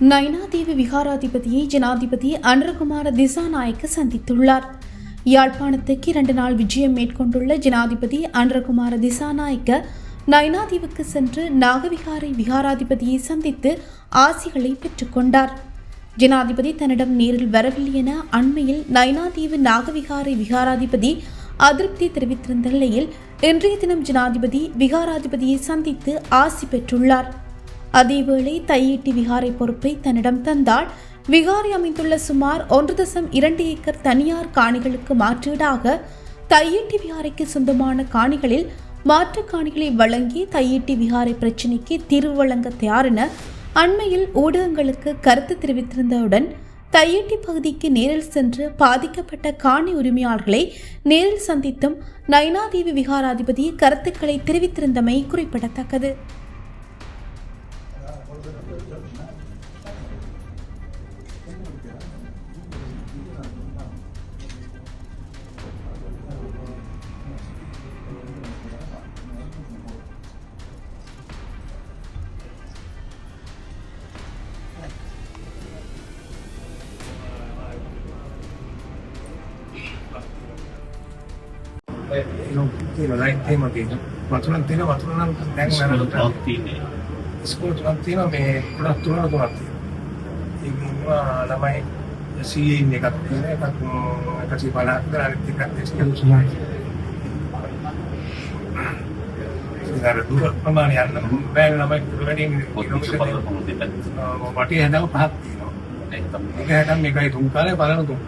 நைனாதீவு விகாராதிபதியை ஜனாதிபதி அனுரகுமார திசாநாயக்க சந்தித்துள்ளார். யாழ்ப்பாணத்துக்கு இரண்டு நாள் விஜயம் மேற்கொண்டுள்ள ஜனாதிபதி அனுரகுமார திசாநாயக்க நைனாதீவுக்கு சென்று நாகவிகாரை விகாராதிபதியை சந்தித்து ஆசிகளை பெற்றுக்கொண்டார் ஜனாதிபதி தன்னிடம் நேரில் வரவில்லை என அண்மையில் நைனாதீவு நாகவிகாரை விகாராதிபதி அதிருப்தி தெரிவித்திருந்த நிலையில் இன்றைய தினம் ஜனாதிபதி விகாராதிபதியை சந்தித்து ஆசி பெற்றுள்ளார். அதேவேளை தையீட்டி விகாரை பொறுப்பை தன்னிடம் தந்தால் விகாரை அமைந்துள்ள சுமார் ஒன்று தசம் இரண்டு ஏக்கர் தனியார் காணிகளுக்கு மாற்றீடாக தையீட்டி விகாரைக்கு சொந்தமான காணிகளில் மாற்றுக் காணிகளை வழங்கி தையீட்டி விகாரை பிரச்சினைக்கு தீர்வு வழங்க தயார் என அண்மையில் ஊடகங்களுக்கு கருத்து தெரிவித்திருந்தவுடன் தையட்டி பகுதிக்கு நேரில் சென்று பாதிக்கப்பட்ட காணி உரிமையாளர்களை நேரில் சந்தித்தும் நைனாதீவு விகாராதிபதி கருத்துக்களை தெரிவித்திருந்தமை குறிப்பிடத்தக்கது. Thì mà đây, thêm mà thì mà tôi đang thấy nó mà tôi đang đang là nó school තුනක් තියෙනවා මේ ගොඩක් තුනක් තුනක් තියෙනවා ඉතින් ඉන්නවා ළමයි 100 ඉන්න එකක් තියෙනවා එකක් 150 විතර අනිත් එකක් 200 ඉතින් අර දුර ප්‍රමාණය යන්න බෑ ළමයි වැඩිම. වටේ හැදව පහක් තියෙනවා ඒක හැටම් මේකයි තුන් කාලේ බලන තුන්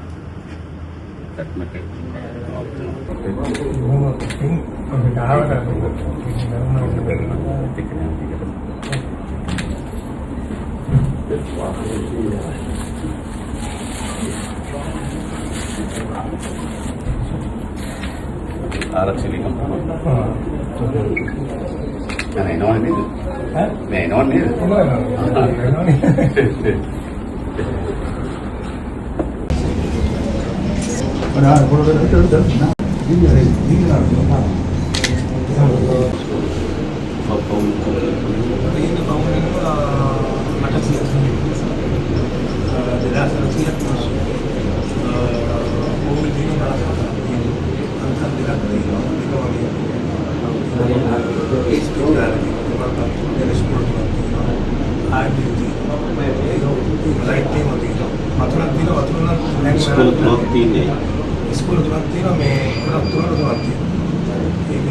අපි ගාවට ఆరక్షణీయం నేను అనేది నేను అనేది మరి ఆడ కూడా తెలుసు తెలుసు स्कूल तुरंत तीनों में तुरंत तुरंत तुरंत तीन